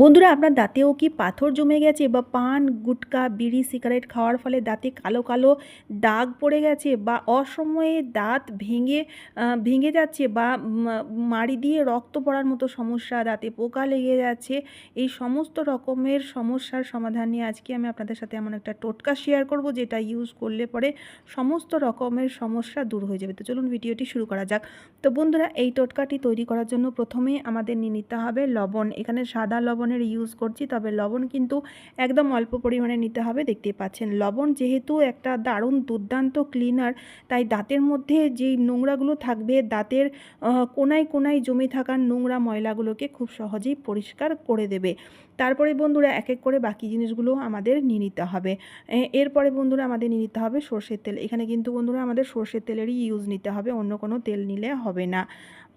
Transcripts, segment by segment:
বন্ধুরা, আপনার দাঁতেও কি পাথর জমে গেছে বা পান, গুটকা, বিড়ি, সিগারেট খাওয়ার ফলে দাঁতে কালো কালো দাগ পড়ে গেছে বা অসময়ে দাঁত ভেঙে ভেঙে যাচ্ছে বা মাড়ি দিয়ে রক্ত পড়ার মতো সমস্যা দাঁতে পোকা লেগে যাচ্ছে? এই সমস্ত রকমের সমস্যার সমাধান নিয়ে আজকে আমি আপনাদের সাথে এমন একটা টোটকা শেয়ার করব, যেটা ইউজ করলে পরে সমস্ত রকমের সমস্যা দূর হয়ে যাবে। তো চলুন ভিডিওটি শুরু করা যাক। তো বন্ধুরা, এই টোটকাটি তৈরি করার জন্য প্রথমে আমাদের নিয়ে নিতে হবে লবণ। এখানে সাদা লবণের ইউজ করছি, তবে লবণ কিন্তু একদম অল্প পরিমাণে নিতে হবে দেখতে পাচ্ছেন। লবণ যেহেতু একটা দারুণ দুর্দান্ত ক্লিনার তাই দাঁতের মধ্যে যেই নোংরাগুলো থাকবে, দাঁতের কোনায় কোনায় জমে থাকা নোংরা ময়লাগুলোকে খুব সহজেই পরিষ্কার করে দেবে। তারপরে বন্ধুরা এক এক করে বাকি জিনিসগুলো আমাদের নিয়ে নিতে হবে। এরপরে বন্ধুরা আমাদের নিয়ে নিতে হবে সর্ষের তেল। এখানে কিন্তু বন্ধুরা আমাদের সর্ষের তেলেরই ইউজ নিতে হবে, অন্য কোনো তেল নিলে হবে না।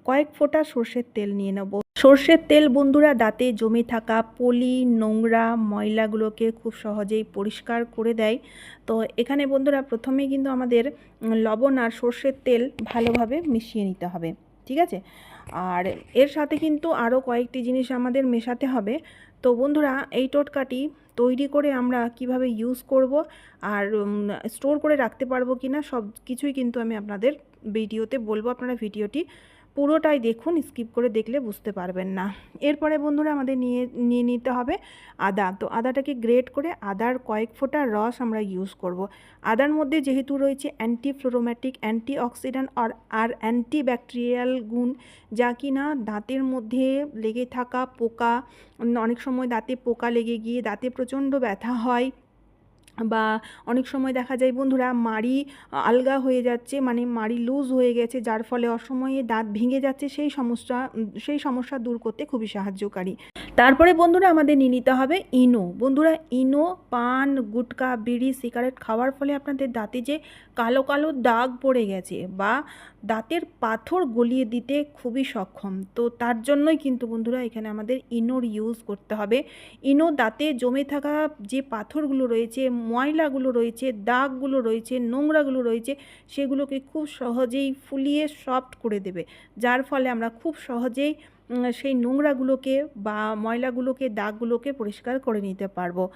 কয়েক ফোঁটা সর্ষের তেল নিয়ে নেব। সর্ষের তেল বন্ধুরা, দাঁতে জমে থাকা পলি, নোংরা ময়লাগুলোকে খুব সহজেই পরিষ্কার করে দেয়। তো এখানে বন্ধুরা, প্রথমে কিন্তু আমাদের লবণ আর সর্ষের তেল ভালোভাবে মিশিয়ে নিতে হবে, ঠিক আছে? আর এর সাথে কিন্তু আরও কয়েকটি জিনিস আমাদের মেশাতে হবে। তো বন্ধুরা, এই টোটকাটি তৈরি করে আমরা কীভাবে ইউজ করব আর স্টোর করে রাখতে পারব কি না সব কিছুই কিন্তু আমি আপনাদের ভিডিওতে বলব। আপনারা ভিডিওটি পুরোটাই দেখুন, স্কিপ করে দেখলে বুঝতে পারবেন না। এরপরে বন্ধুরা আমাদের নিয়ে নিয়ে নিতে হবে আদা। তো আদাটাকে গ্রেট করে আদার কয়েক ফোঁটা রস আমরা ইউজ করব। আদার মধ্যে যেহেতু রয়েছে অ্যান্টি ফ্লোরোম্যাটিক অ্যান্টি অক্সিডেন্ট আর আর অ্যান্টি ব্যাকটেরিয়াল গুণ, যা কি না দাঁতের মধ্যে লেগে থাকা পোকা, অনেক সময় দাঁতে পোকা লেগে গিয়ে দাঁতে প্রচণ্ড ব্যথা হয়। বা অনেক সময় দেখা যায়, বন্ধুরা, মাড়ি আলগা হয়ে যাচ্ছে মানে মাড়ি লুজ হয়ে গেছে, যার ফলে অসময়ে দাঁত ভেঙে যাচ্ছে, সেই সমস্যা সেই সমস্যা দূর করতে খুবই সাহায্যকারী। তারপরে বন্ধুরা, আমাদের নিয়ে নিতে হবে ইনো। বন্ধুরা, ইনো, পান, গুটকা, বিড়ি, সিগারেট খাওয়ার ফলে আপনাদের দাঁতে যে কালো কালো দাগ পড়ে গেছে বা দাঁতের পাথর গলিয়ে দিতে খুবই সক্ষম। তো তার জন্যই কিন্তু বন্ধুরা, এখানে আমাদের ইনোর ইউজ করতে হবে। ইনো দাঁতে জমে থাকা যে পাথরগুলো রয়েছে ময়লাগুলো রয়েছে, দাগগুলো রয়েছে, নোংরাগুলো রয়েছে, সেগুলোকে খুব সহজেই ফুলিয়ে সফট করে দেবে। যার ফলে আমরা খুব সহজেই সেই নোংরাগুলোকে বা ময়লাগুলোকে, দাগগুলোকে পরিষ্কার করে নিতে পারব।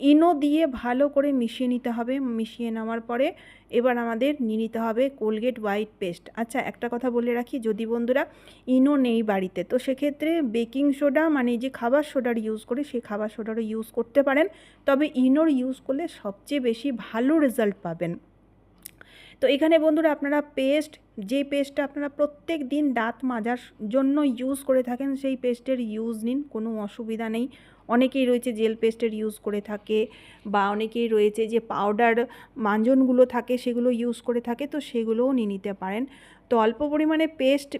ইনো দিয়ে ভালো করে মিশিয়ে নিতে হবে। মিশিয়ে নেওয়ার পরে এবার আমাদের নিয়ে নিতে হবে কোলগেট হোয়াইট পেস্ট। আচ্ছা একটা কথা বলে রাখি, যদি বন্ধুরা ইনো নেই বাড়িতে, তো সেক্ষেত্রে বেকিং সোডা মানে যে খাবার সোডার ইউজ করে, সেই খাবার সোডারও ইউজ করতে পারেন। তবে ইনোর ইউজ করলে সবচেয়ে বেশি ভালো রেজাল্ট পাবেন। তো এখানে বন্ধুরা আপনারা পেস্ট যে পেস্টটা আপনারা প্রত্যেক দিন দাঁত মাজার জন্য ইউজ করে থাকেন, সেই পেস্টের ইউজ নিন, কোনো অসুবিধা নেই। অনেকেই রয়েছে জেল পেস্টের ইউজ করে থাকে বা অনেকেই রয়েছে যে পাউডার মাঞ্জনগুলো থাকে, সেগুলো ইউজ করে থাকে, তো সেগুলোও নিয়ে নিতে পারেন। তো অল্প পরিমাণে পেস্ট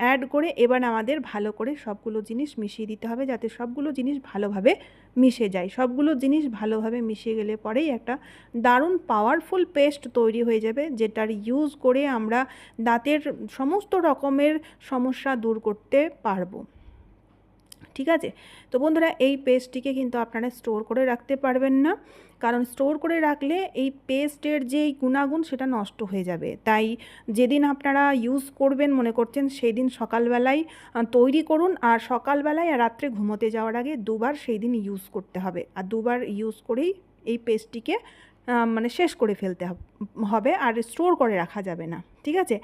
অ্যাড করে এবার আমাদের ভালো করে সবগুলো জিনিস মিশিয়ে দিতে হবে যাতে সবগুলো জিনিস ভালোভাবে মিশে যায়। সবগুলো জিনিস ভালোভাবে মিশে গেলে পরেই একটা দারুণ পাওয়ারফুল পেস্ট তৈরি হয়ে যাবে, যেটার ইউজ করে আমরা দাঁতের সমস্ত রকমের সমস্যা দূর করতে পারব। ঠিক আছে? তো বন্ধুরা, এই পেস্টটিকে কিন্তু আপনারা স্টোর করে রাখতে পারবেন না। কারণ স্টোর করে রাখলে এই পেস্টের যেই গুণাগুণ, সেটা নষ্ট হয়ে যাবে। তাই যেদিন আপনারা ইউজ করবেন, মনে করছেন সেই দিন সকালবেলায় তৈরি করুন। আর সকালবেলায় আর রাত্রে ঘুমোতে যাওয়ার আগে দুবার সেই দিন ইউজ করতে হবে। আর দুবার ইউজ করেই এই পেস্টটিকে মানে শেষ করে ফেলতে হবে আর স্টোর করে রাখা যাবে না। ঠিক আছে?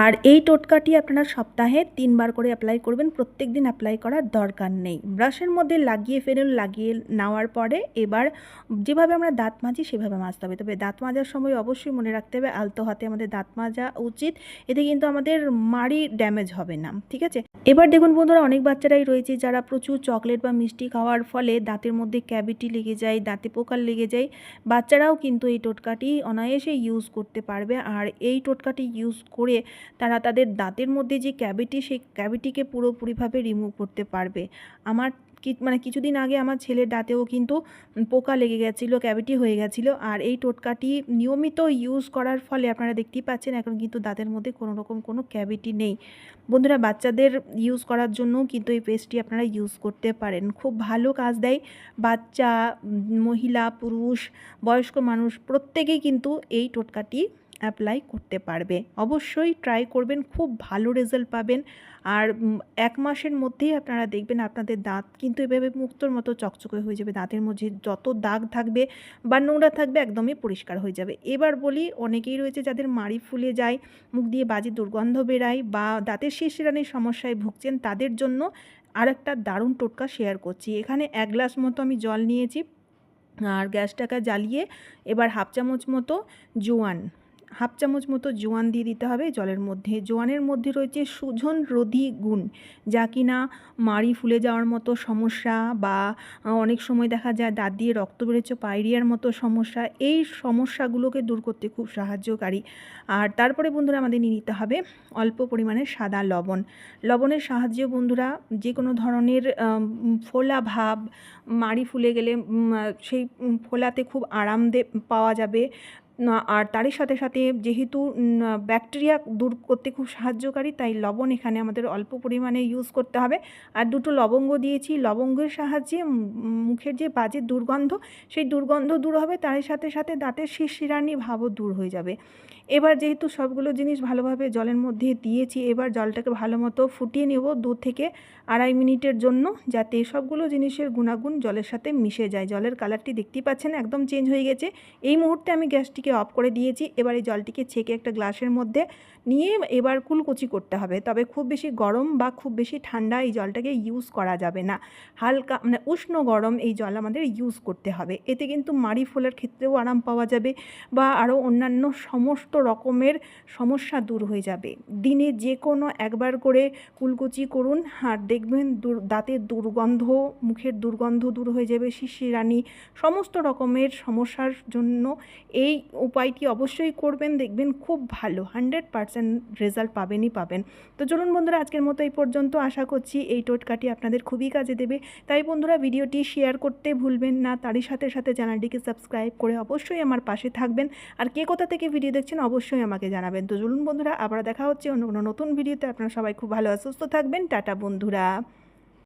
আর এই টোটকাটি আপনারা সপ্তাহে তিনবার করে অ্যাপ্লাই করবেন। প্রত্যেক দিন অ্যাপ্লাই করার দরকার নেই। ব্রাশের মধ্যে লাগিয়ে ফেলুন, লাগিয়ে নেওয়ার পরে এবার যেভাবে আমরা দাঁত মাজি সেভাবে মাজতে হবে। তবে দাঁত মাজার সময় অবশ্যই মনে রাখতে হবে, আলতো হাতে আমাদের দাঁত মাজা উচিত। এতে কিন্তু আমাদের মাড়ি ড্যামেজ হবে না, ঠিক আছে? এবার দেখুন বন্ধুরা, অনেক বাচ্চারাই রয়েছে যারা প্রচুর চকলেট বা মিষ্টি খাওয়ার ফলে দাঁতের মধ্যে ক্যাভিটি লেগে যায়, দাঁতে পোকার লেগে যায়। বাচ্চারাও কিন্তু এই টোটকাটি অনায়াসে ইউজ করতে পারবে। আর এই টোটকাটি ইউজ করে তারা তাদের দাঁতের মধ্যে যে ক্যাভিটি, সেই ক্যাভিটিকে পুরোপুরিভাবে রিমুভ করতে পারবে। আমার কি মানে কিছুদিন আগে আমার ছেলের দাঁতেও কিন্তু পোকা লেগে গেছিল, ক্যাভিটি হয়ে গেছিল, আর এই টোটকাটি নিয়মিত ইউজ করার ফলে আপনারা দেখতেই পাচ্ছেন এখন কিন্তু দাঁতের মধ্যে কোনো রকম কোনো ক্যাভিটি নেই। বন্ধুরা, বাচ্চাদের ইউজ করার জন্যও কিন্তু এই পেস্টটি আপনারা ইউজ করতে পারেন। খুব ভালো কাজ দেয় বাচ্চা, মহিলা, পুরুষ, বয়স্ক মানুষ, প্রত্যেকেই কিন্তু এই টোটকাটি অ্যাপ্লাই করতে পারবে। অবশ্যই ট্রাই করবেন, খুব ভালো রেজাল্ট পাবেন। আর এক মাসের মধ্যেই আপনারা দেখবেন আপনাদের দাঁত কিন্তু এভাবে মুক্তোর মতো চকচকে হয়ে যাবে। দাঁতের মধ্যে যত দাগ থাকবে বা নোংরা থাকবে একদমই পরিষ্কার হয়ে যাবে। এবার বলি, অনেকেই রয়েছে যাদের মাড়ি ফুলে যায়, মুখ দিয়ে বাজে দুর্গন্ধ বেরায় বা দাঁতের শেষ রানের সমস্যায় ভুগছেন, তাদের জন্য আর একটা দারুণ টোটকা শেয়ার করছি। এখানে এক গ্লাস মতো আমি জল নিয়েছি। আর গ্যাসটাকে জ্বালিয়ে এবার হাফ চামচ মতো জোয়ান হাফ চামচ মতো জোয়ান দিয়ে দিতে হবে জলের মধ্যে। জোয়ানের মধ্যে রয়েছে সুজন রোধী গুণ, যা কিনা মাড়ি ফুলে যাওয়ার মতো সমস্যা বা অনেক সময় দেখা যায় দাঁত দিয়ে রক্ত বেরোচ্ছে, পায়রিয়ার মতো সমস্যা। এই সমস্যাগুলোকে দূর করতে খুব সাহায্যকারী। আর তারপরে বন্ধুরা আমাদের নিয়ে নিতে হবে অল্প পরিমাণে সাদা লবণ। লবণের সাহায্যে বন্ধুরা যে কোনো ধরনের ফোলা ভাব, মাড়ি ফুলে গেলে সেই ফোলাতে খুব আরাম পাওয়া যাবে। আর তারই সাথে সাথে যেহেতু ব্যাকটেরিয়া দূর করতে খুব সাহায্যকারী, তাই লবণ এখানে আমাদের অল্প পরিমাণে ইউজ করতে হবে। আর দুটো লবঙ্গ দিয়েছি। লবঙ্গের সাহায্যে মুখের যে বাজে দুর্গন্ধ, সেই দুর্গন্ধ দূর হবে। তারই সাথে সাথে দাঁতের শিরশিরানি ভাবও দূর হয়ে যাবে। এবার যেহেতু সবগুলো জিনিস ভালোভাবে জলের মধ্যে দিয়েছি, এবার জলটাকে ভালো মতো ফুটিয়ে নেব দু থেকে আড়াই মিনিটের জন্য, যাতে সবগুলো জিনিসের গুণাগুণ জলের সাথে মিশে যায়। জলের কালারটি দেখতেই পাচ্ছেন, একদম চেঞ্জ হয়ে গেছে। এই মুহূর্তে আমি গ্যাসটিকে অফ করে দিয়েছি, এবার এই জলটিকে ছেঁকে একটা গ্লাসের মধ্যে নিয়ে এবার কুলকুচি করতে হবে। তবে খুব বেশি গরম বা খুব বেশি ঠান্ডা এই জলটাকে ইউজ করা যাবে না। হালকা মানে উষ্ণ গরম এই জল আমাদের ইউজ করতে হবে। এতে কিন্তু মাড়ি ফোলার ক্ষেত্রেও আরাম পাওয়া যাবে বা আরও অন্যান্য সমস্ত রকমের সমস্যা দূর হয়ে যাবে। দিনে যে কোনো একবার করে কুলকুচি করুন, আর দেখবেন দাঁতের দুর্গন্ধ, মুখের দুর্গন্ধ দূর হয়ে যাবে শিশিরানি সমস্ত রকমের সমস্যার জন্য এই উপায়টি অবশ্যই করবেন, দেখবেন খুব ভালো, হান্ড্রেড পারসেন্ট রেজাল্ট পাবেনই পাবেন। তো চলুন বন্ধুরা, আজকের মতো এই পর্যন্ত আশা করছি এই টোটকাটি আপনাদের খুবই কাজে দেবে। তাই বন্ধুরা, ভিডিওটি শেয়ার করতে ভুলবেন না, তারই সাথে সাথে চ্যানেলটিকে সাবস্ক্রাইব করে অবশ্যই আমার পাশে থাকবেন। আর কে কোথা থেকে ভিডিও দেখছেন অবশ্যই আমাকে জানাবেন। তো চলুন বন্ধুরা, আবার দেখা হচ্ছে অন্য কোনো নতুন ভিডিওতে। আপনারা সবাই খুব ভালো সুস্থ থাকবেন। টাটা বন্ধুরা।